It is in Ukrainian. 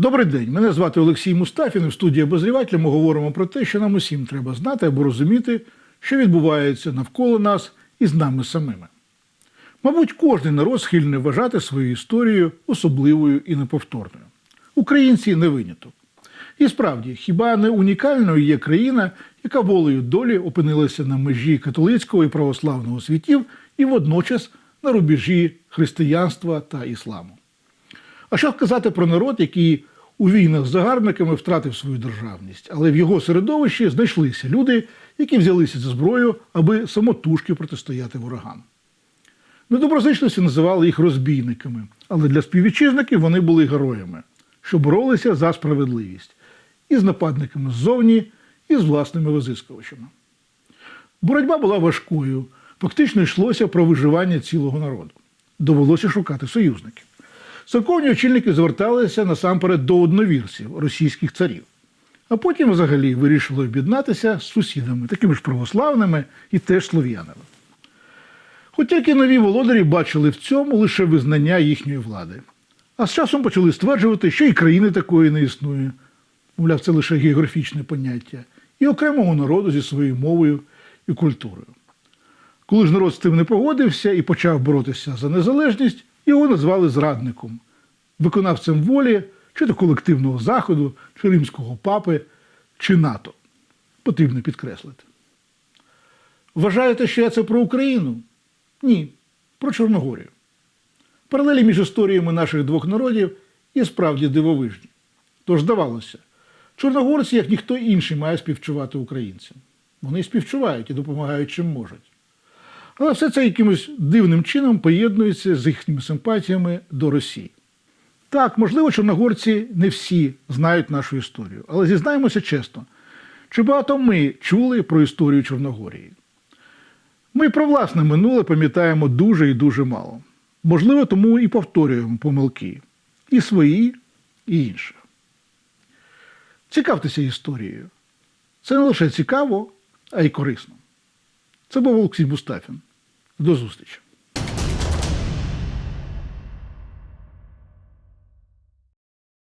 Добрий день, мене звати Олексій Мустафін. В студії обозрівателя ми говоримо про те, що нам усім треба знати або розуміти, що відбувається навколо нас і з нами самими. Мабуть, кожен народ схильний вважати свою історію особливою і неповторною. Українці не виняток. І справді, хіба не унікальною є країна, яка волею долі опинилася на межі католицького і православного світів і водночас на рубежі християнства та ісламу. А що сказати про народ, який у війнах з загарбниками втратив свою державність, але в його середовищі знайшлися люди, які взялися за зброю, аби самотужки протистояти ворогам. Недоброзичливці називали їх розбійниками, але для співвітчизників вони були героями, що боролися за справедливість і з нападниками ззовні, і з власними визискувачами. Боротьба була важкою, фактично йшлося про виживання цілого народу. Довелося шукати союзників. Церковні очільники зверталися насамперед до одновірців російських царів, а потім взагалі вирішили об'єднатися з сусідами, такими ж православними і теж слов'янами. Хоч тільки нові володарі бачили в цьому лише визнання їхньої влади. А з часом почали стверджувати, що і країни такої не існує, мовляв, це лише географічне поняття, і окремого народу зі своєю мовою і культурою. Коли ж народ з тим не погодився і почав боротися за незалежність, його назвали зрадником, виконавцем волі чи то колективного заходу, чи римського папи, чи НАТО. Потрібно підкреслити. Вважаєте, що я це про Україну? Ні, про Чорногорію. Паралелі між історіями наших двох народів є справді дивовижні. Тож здавалося, чорногорці, як ніхто інший, має співчувати українцям. Вони співчувають і допомагають чим можуть. Але все це якимось дивним чином поєднується з їхніми симпатіями до Росії. Так, можливо, чорногорці не всі знають нашу історію, але зізнаємося чесно, чи багато ми чули про історію Чорногорії? Ми про власне минуле пам'ятаємо дуже і дуже мало. Можливо, тому і повторюємо помилки і свої, і інших. Цікавтеся історією. Це не лише цікаво, а й корисно. Це був Олексій Мустафін. До зустрічі!